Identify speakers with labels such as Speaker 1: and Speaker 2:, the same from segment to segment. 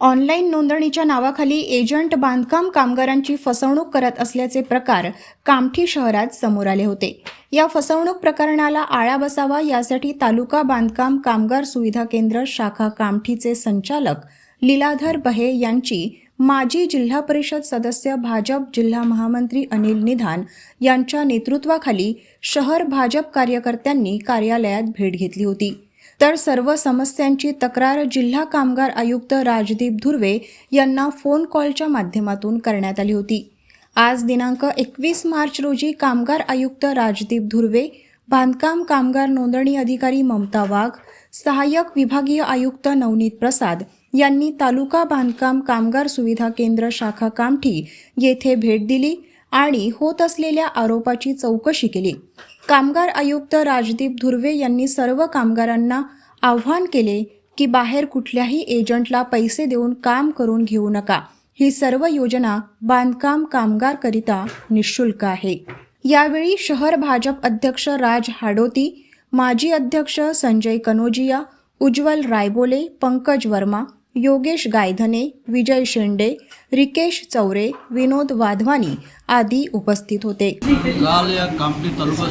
Speaker 1: Online नोंदणीच्या नावाखाली agent बांधकाम कामगारांची फसवणूक करत असल्याचे प्रकार कामठी शहरात समोर आले होते. या फसवणूक प्रकरणाला आळा बसावा यासाठी तालुका बांधकाम कामगार सुविधा केंद्र शाखा कामठीचे संचालक लीलाधर बहे यांची माजी जिल्हा परिषद सदस्य भाजप जिल्हा महामंत्री अनिल निधान यांच्या नेतृत्वाखाली शहर भाजप कार्यकर्त्यांनी कार्यालयात भेट घेतली होती. तर सर्व समस्यांची तक्रार जिल्हा कामगार आयुक्त राजदीप धुर्वे यांना फोन कॉलच्या माध्यमातून करण्यात आली होती. आज दिनांक एकवीस मार्च रोजी कामगार आयुक्त राजदीप धुर्वे बांधकाम कामगार नोंदणी अधिकारी ममता वाघ सहाय्यक विभागीय आयुक्त नवनीत प्रसाद यांनी तालुका बांधकाम कामगार सुविधा केंद्र शाखा कामठी येथे भेट दिली आणि होत असलेल्या आरोपाची चौकशी केली. कामगार आयुक्त राजदीप धुर्वे यांनी सर्व कामगारांना आव्हान केले की बाहेर कुठल्याही एजंटला पैसे देऊन काम करून घेऊ नका. ही सर्व योजना बांधकाम कामगारकरिता निशुल्क आहे. यावेळी शहर भाजप अध्यक्ष राज हाडोती माजी अध्यक्ष संजय कनोजिया उज्ज्वल रायबोले पंकज वर्मा योगेश गायधने विजय शेंडे रिकेश चौरे विनोद वाधवानी आदी उपस्थित होते.
Speaker 2: काल या कामठी तालुका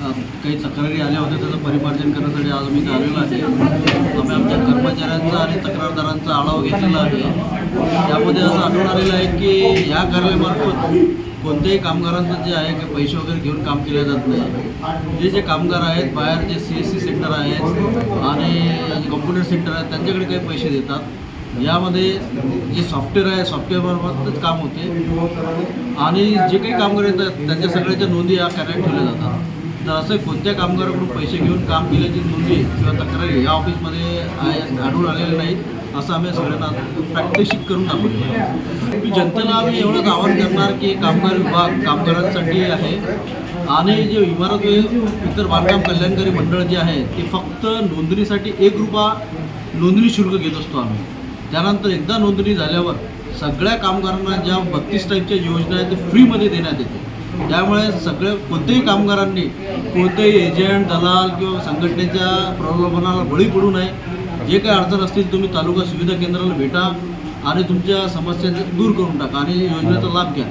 Speaker 2: काही तक्रारी आल्या होत्या त्याचं परिमार्जन करण्यासाठी आज मी आलेलो आहे. आम्ही आमच्या कर्मचाऱ्यांचा आणि तक्रारदारांचा आढावा घेतलेला आहे. त्यामध्ये असं आढळून आलेलं आहे की या कार्यालयामार्फत कोणत्याही कामगारांचं जे आहे की पैसे वगैरे घेऊन काम केलं जात नाही. जे जे कामगार आहेत बाहेर जे सी एस सी सेंटर आहेत आणि कम्प्युटर सेंटर आहेत त्यांच्याकडे काही पैसे देतात. यामध्ये जे सॉफ्टवेअर आहे सॉफ्टवेअरमार्फतच काम होते. आणि जे काही कामगार येतात त्यांच्या सगळ्याच्या नोंदी या कार्यालयात ठेवल्या जातात. तर असं कोणत्या कामगाराकडून पैसे घेऊन काम केल्याची नोंदी किंवा तक्रारी या ऑफिसमध्ये आढळून आलेल्या नाहीत असं आम्ही सगळ्यांना प्रात्यक्षिक करून दाखवतो. मी जनतेला आम्ही एवढंच आवाहन करणार की कामगार विभाग कामगारांसाठी आहे. आणि जे इमारत इतर बांधकाम कल्याणकारी मंडळ जे आहे ते फक्त नोंदणीसाठी एक रुपया नोंदणी शुल्क घेत असतो आम्ही. त्यानंतर एकदा नोंदणी झाल्यावर सगळ्या कामगारांना ज्या बत्तीस टाईपच्या योजना आहेत ते फ्रीमध्ये देण्यात येते. त्यामुळे सगळ्या कोणत्याही कामगारांनी कोणतेही एजंट दलाल किंवा संघटनेच्या प्रलोभनाला बळी पडू नये. जे काही अडचण असतील तुम्ही तालुका सुविधा केंद्राला भेटा आणि तुमच्या समस्या दूर करून टाका आणि योजनेचा लाभ घ्या.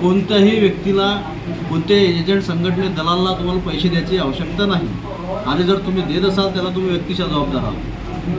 Speaker 2: कोणत्याही व्यक्तीला कोणत्याही एजंट संघटने दलालला तुम्हाला पैसे द्यायची आवश्यकता नाही. आणि जर तुम्ही देत असाल त्याला तुम्ही व्यक्तीच्या जबाबदार आहात.